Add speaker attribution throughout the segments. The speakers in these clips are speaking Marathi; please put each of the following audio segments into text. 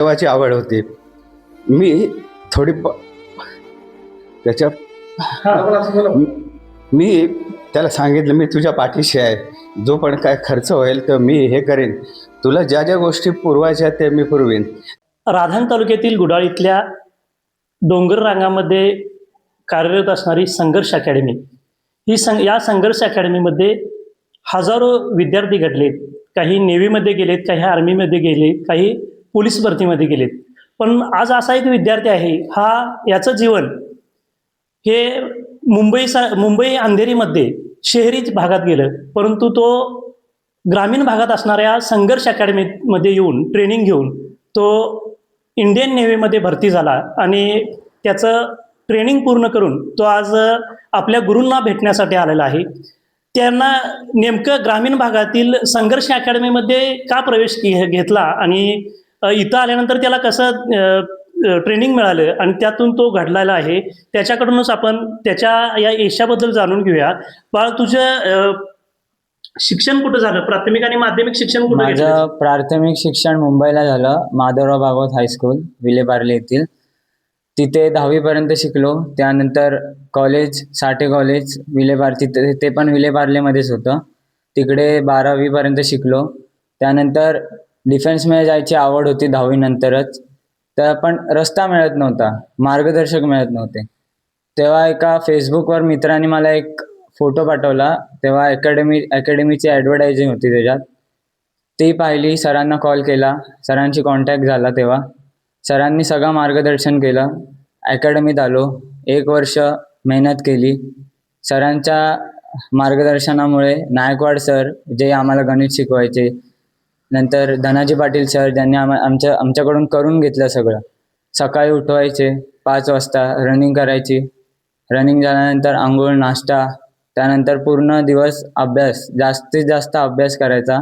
Speaker 1: देवाची आवड होती. मी थोडी प त्याच्या मी त्याला सांगितलं मी तुझ्या पाठीशी आहे. जो पण काय खर्च होईल तर मी हे करेन. तुला ज्या ज्या गोष्टी पुरवायच्या ते मी पुरवीन.
Speaker 2: राधान तालुक्यातील गुडाळ इथल्या डोंगर रांगामध्ये कार्यरत असणारी संघर्ष अकॅडमी. ही सं या संघर्ष अकॅडमीमध्ये हजारो विद्यार्थी घडलेत. काही नेव्हीमध्ये गेलेत काही आर्मीमध्ये गेले काही पोलीस भरतीमध्ये गेलेत. पण आज असा एक विद्यार्थी आहे हा याचं जीवन हे मुंबई सा मुंबई अंधेरीमध्ये शहरी भागात गेलं परंतु तो ग्रामीण भागात असणाऱ्या संघर्ष अकॅडमीमध्ये येऊन ट्रेनिंग घेऊन तो इंडियन नेव्हीमध्ये भरती झाला आणि त्याचं ट्रेनिंग पूर्ण करून तो आज आपल्या गुरूंना भेटण्यासाठी आलेला आहे. त्यांना नेमकं ग्रामीण भागातील संघर्ष अकॅडमीमध्ये का प्रवेश घेतला आणि इथं आल्यानंतर त्याला कसं ट्रेनिंग मिळालं आणि त्यातून तो घडलेला आहे. त्याच्याकडूनच आपण त्याच्या या यशाबद्दल जाणून घेऊया. बाळ तुझं शिक्षण कुठं झालं? प्राथमिक आणि माध्यमिक शिक्षण कुठं
Speaker 3: माझं प्राथमिक शिक्षण मुंबईला झालं. माधवराव भागवत हायस्कूल विलेपार्ले येथील. तिथे दहावीपर्यंत शिकलो. त्यानंतर कॉलेज साठे कॉलेज विलेपार तिथे ते पण विलेपार्लेमध्येच होतं. तिकडे बारावीपर्यंत शिकलो. त्यानंतर डिफेन्समध्ये जायची आवड होती दहावीनंतरच. तर पण रस्ता मिळत नव्हता मार्गदर्शक मिळत नव्हते. तेव्हा एका फेसबुकवर मित्राने मला एक फोटो पाठवला. तेव्हा अकॅडमी अकॅडमीची ॲडव्हर्टायझिंग होती त्याच्यात. ती पाहिली सरांना कॉल केला. सरांशी कॉन्टॅक्ट झाला तेव्हा. सरांनी सगळं मार्गदर्शन केलं. अकॅडमीत आलो. एक वर्ष मेहनत केली. सरांच्या मार्गदर्शनामुळे नायकवाड सर जे आम्हाला गणित शिकवायचे नंतर धनाजी पाटील सर ज्यांनी आम आमच्या आमच्याकडून करून घेतलं सगळं. सकाळी उठवायचे पाच वाजता रनिंग करायची. रनिंग झाल्यानंतर आंघोळ नाश्ता त्यानंतर पूर्ण दिवस अभ्यास जास्तीत जास्त अभ्यास करायचा.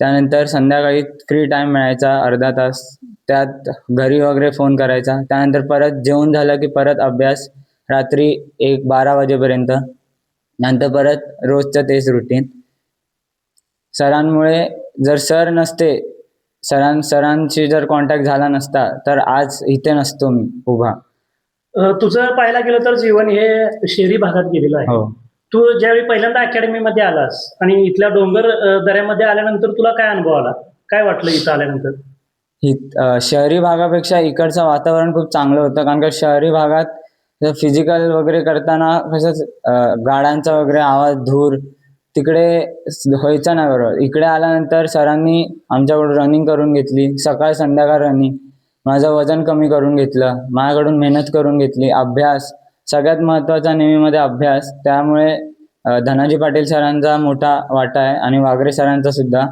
Speaker 3: त्यानंतर संध्याकाळी फ्री टाईम मिळायचा अर्धा तास. त्यात घरी वगैरे फोन करायचा. त्यानंतर परत जेवण झालं की परत अभ्यास रात्री एक बारा वाजेपर्यंत. नंतर परत रोजचं तेच रुटीन सरांमुळे जर सर नसते सरां सरांशी जर कॉन्टॅक्ट झाला नसता तर आज इथे नसतो मी उभा.
Speaker 2: अ, तुझं पाहायला गेलं तर जीवन हे शहरी भागात गेलेलं आहे.
Speaker 3: हो.
Speaker 2: तू ज्यावेळी पहिल्यांदा अकॅडमीमध्ये आलास आणि इथल्या डोंगर अ, दऱ्यामध्ये आल्यानंतर तुला काय अनुभव आला? काय वाटलं इथं आल्यानंतर?
Speaker 3: हि अ, शहरी भागापेक्षा इकडचं वातावरण खूप चांगलं होतं कारण का शहरी भागात फिजिकल वगैरे करताना कसंच अ, गाड्यांचा वगैरे आवाज धूर तिकडे व्हायचं नाही बरोबर. इकडे आल्यानंतर सरांनी आमच्याकडून रनिंग करून घेतली सकाळ संध्याकाळ रनिंग माझं वजन कमी करून घेतलं माझ्याकडून मेहनत करून घेतली अभ्यास. सगळ्यात महत्त्वाचा नेहमीमध्ये अभ्यास. त्यामुळे धनाजी पाटील सरांचा मोठा वाटा आहे आणि वागरे सरांचा सुद्धा.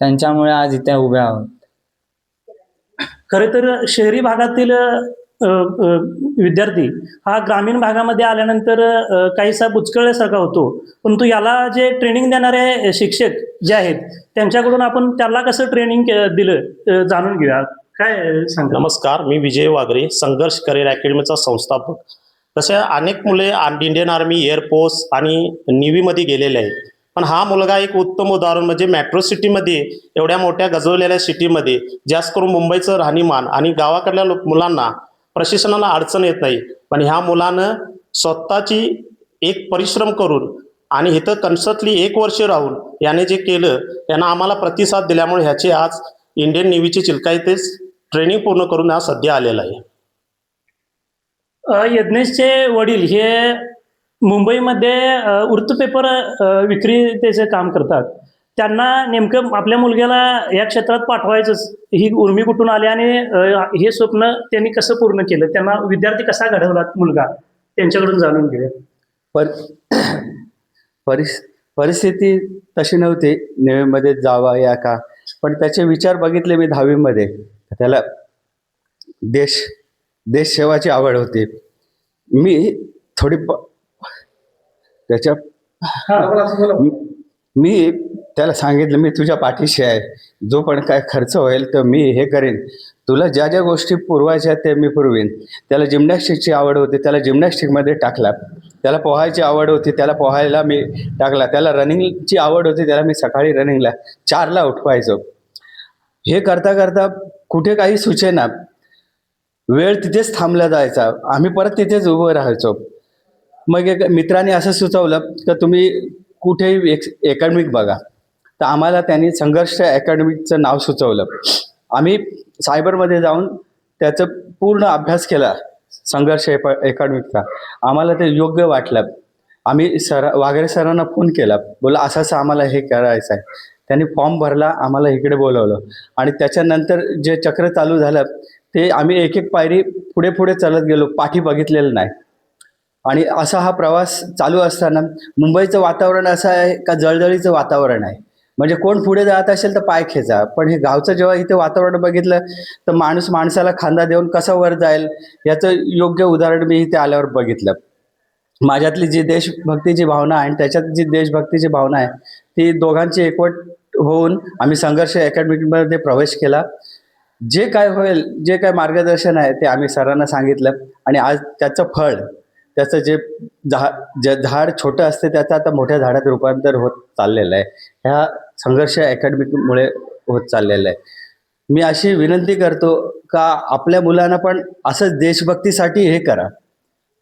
Speaker 3: त्यांच्यामुळे आज इथे उभे आहोत.
Speaker 2: खर तर शहरी भागातील विद्यार्थी. हा ग्रामीण भागामध्ये आल्यानंतर काहीसा बुचकळल्यासारखा होतो. परंतु याला जे ट्रेनिंग देणारे शिक्षक जे आहेत त्यांच्याकडून आपण त्याला कसं ट्रेनिंग दिलं जाणून घेऊया. काय सांगा
Speaker 4: नमस्कार मी विजय वागरे संघर्ष करिअर अकॅडमीचा संस्थापक. तसे अनेक मुले इंडियन आर्मी एअरफोर्स आणि नेव्हीमध्ये गेलेले आहेत. पण हा मुलगा एक उत्तम उदाहरण म्हणजे मेट्रो सिटीमध्ये एवढ्या मोठ्या गजवलेल्या सिटीमध्ये जास्त करून मुंबईचं राहणीमान आणि गावाकडल्या लोक मुलांना प्रशिक्षणाला अडचण येत नाही. पण ह्या मुलानं स्वतःची एक परिश्रम करून आणि इथं कन्सर्टली एक वर्ष राहून याने जे केलं यानं आम्हाला प्रतिसाद दिल्यामुळे ह्याचे आज इंडियन नेव्हीची चिलकाई तेच ट्रेनिंग पूर्ण करून हा सध्या आलेला आहे.
Speaker 2: यज्ञेशचे वडील हे मुंबईमध्ये वृत्तपेपर अ, विक्रीतेचे काम करतात. त्यांना नेमकं आपल्या मुलग्याला या क्षेत्रात पाठवायचंच. ही उर्मी कुठून आली आणि हे स्वप्न त्यांनी कसं पूर्ण केलं? त्यांना विद्यार्थी कसा घडवला मुलगा? त्यांच्याकडून जाणून घेऊया.
Speaker 1: पर परिस परिस्थिती तशी नव्हती. नेव्हीमध्ये जावा या का? पण त्याचे विचार बघितले मी दहावीमध्ये. त्याला देश देश सेवाची आवड होती. मी थोडी प त्याच्या मी त्याला सांगितलं मी तुझ्या पाठीशी आहे. जो पण काय खर्च होईल तर मी हे करेन. तुला ज्या ज्या गोष्टी पुरवायच्या ते मी पुरवीन. त्याला जिमनॅस्टिकची आवड होती त्याला जिमनॅस्टिकमध्ये टाकला. त्याला पोहायची आवड होती त्याला पोहायला मी टाकला. त्याला रनिंगची आवड होती त्याला मी सकाळी रनिंगला चारला उठवायचो. हे करता करता कुठे काही सुचेना वेळ तिथेच थांबला जायचा. आम्ही परत तिथेच उभं राहायचो. मग एक मित्राने असं सुचवलं का तुम्ही कुठेही एक अकॅडमिक बघा. तर आम्हाला त्यांनी संघर्ष अकॅडमीचं नाव सुचवलं. आम्ही सायबरमध्ये जाऊन त्याचं पूर्ण अभ्यास केला संघर्ष अकॅडमीचा. आम्हाला ते योग्य वाटलं. आम्ही सर वाघरे सरांना फोन केला. बोला असं असं आम्हाला हे करायचं आहे. त्यांनी फॉर्म भरला आम्हाला इकडे बोलवलं. आणि त्याच्यानंतर जे चक्र चालू झालं ते आम्ही एक एक पायरी पुढे पुढे चालत गेलो पाठी बघितलेलं नाही. आणि असा हा प्रवास चालू असताना मुंबईचं वातावरण असं आहे का जळजळीचं वातावरण आहे? म्हणजे कोण पुढे जात असेल तर पाय खेचा. पण हे गावचं जेव्हा इथे वातावरण बघितलं तर माणूस माणसाला खांदा देऊन कसा वर जाईल याचं योग्य उदाहरण मी इथे आल्यावर बघितलं. माझ्यातली जी देशभक्तीची भावना आहे आणि त्याच्यात जी देशभक्तीची भावना आहे ती दोघांची एकवट होऊन आम्ही संघर्ष अकॅडमीमध्ये प्रवेश केला. जे काय होईल जे काय मार्गदर्शन आहे ते आम्ही सरांना सांगितलं आणि आज त्याचं फळ त्याचं जे झा जे झाड छोटं असते त्याचं आता मोठ्या झाडात रूपांतर होत चाललेलं आहे. ह्या संघर्ष अकॅडमीमुळे होत चाललेलं आहे. मी अशी विनंती करतो का आपल्या मुलांना पण असंच देशभक्तीसाठी हे करा.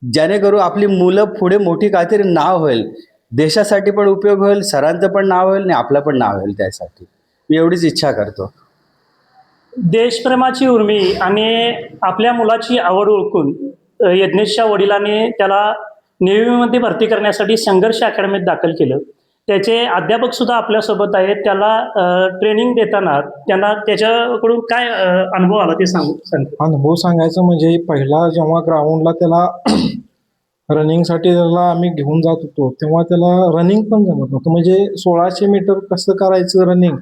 Speaker 1: जेणेकरून आपली मुलं पुढे मोठी काहीतरी नाव होईल. देशासाठी पण उपयोग होईल सरांचं पण नाव होईल आणि आपलं पण नाव होईल त्यासाठी. मी एवढीच इच्छा करतो.
Speaker 2: देशप्रेमाची उर्मी आणि आपल्या मुलाची आवड ओळखून यज्ञेशच्या वडिलांनी त्याला नेव्हीमध्ये भरती करण्यासाठी संघर्ष अकॅडमीत दाखल केलं. त्याचे अध्यापक सुद्धा आपल्यासोबत आहेत. त्याला ट्रेनिंग देताना त्यांना त्याच्याकडून काय अनुभव आला ते सांगू सांगतो
Speaker 5: अनुभव सांगायचं म्हणजे पहिला जेव्हा ग्राउंडला त्याला रनिंगसाठी त्याला आम्ही घेऊन जात होतो तेव्हा त्याला रनिंग पण जमत नव्हतं. म्हणजे सोळाशे मीटर कसं करायचं रनिंग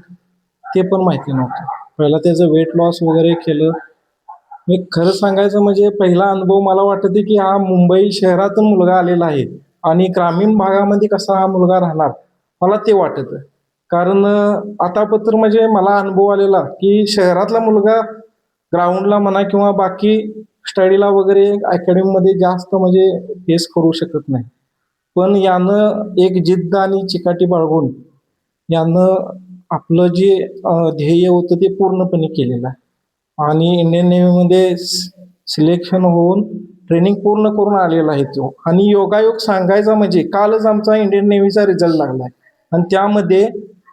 Speaker 5: ते पण माहिती नव्हतं. पहिला त्याचं वेट लॉस वगैरे केलं. मी खरं सांगायचं म्हणजे पहिला अनुभव मला वाटते की हा मुंबई शहरातून मुलगा आलेला आहे आणि ग्रामीण भागामध्ये कसा हा मुलगा राहणार? मला ते वाटत. कारण आतापत्र म्हणजे मला अनुभव आलेला की शहरातला मुलगा ग्राउंडला म्हणा किंवा बाकी स्टडीला वगैरे अकॅडमीमध्ये जास्त म्हणजे फेस करू शकत नाही. पण यानं एक जिद्द आणि चिकाटी बाळगून यानं आपलं जे ध्येय होतं ते पूर्णपणे केलेलं आहे. आणि इंडियन नेव्हीमध्ये सिलेक्शन होऊन ट्रेनिंग पूर्ण करून आलेला आहे तो. आणि योगायोग सांगायचा म्हणजे कालच आमचा इंडियन नेव्हीचा रिझल्ट लागला आहे. आणि त्यामध्ये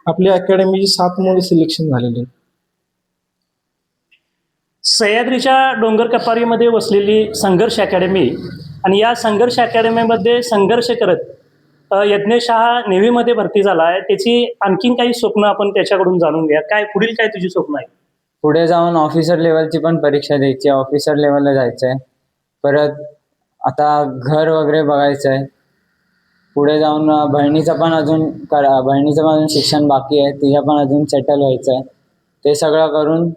Speaker 5: आपल्या अकॅडमीची सात मुलं सिलेक्शन झालेले
Speaker 2: सह्याद्रीच्या डोंगर कपारीमध्ये वसलेली संघर्ष अकॅडमी आणि या संघर्ष अकॅडमीमध्ये संघर्ष करत अ, यज्ञेश हा नेव्हीमध्ये भरती झाला आहे. त्याची आणखीन काही स्वप्न आपण त्याच्याकडून जाणून घ्या काय पुढील काय तुझी स्वप्न आहे?
Speaker 3: पुढे जाऊन ऑफिसर लेवलची पण परीक्षा द्यायची आहे. ऑफिसर लेवलला जायचं आहे परत आता घर वगैरे बघायचं आहे पुढे जाऊन बहिणीचं पण अजून करा बहिणीचं पण अजून शिक्षण बाकी आहे तिच्या पण अजून सेटल व्हायचं आहे. ते सगळं करून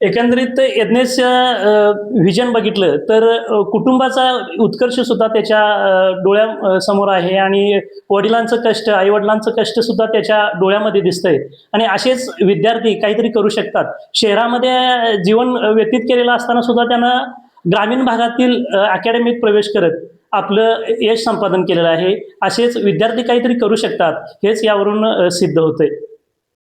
Speaker 2: एकंदरीत यज्ञेश व्हिजन बघितलं तर कुटुंबाचा उत्कर्ष सुद्धा त्याच्या डोळ्यासमोर डोळ्या समोर आहे आणि वडिलांचं कष्ट आईवडिलांचं कष्ट सुद्धा त्याच्या डोळ्यामध्ये दिसतंय. आणि असेच विद्यार्थी काहीतरी करू शकतात. शहरामध्ये जीवन व्यतीत केलेलं असताना सुद्धा त्यांना ग्रामीण भागातील अकॅडमीत प्रवेश करत आपलं यश संपादन केलेलं आहे. असेच विद्यार्थी काहीतरी करू शकतात हेच यावरून सिद्ध होतंय.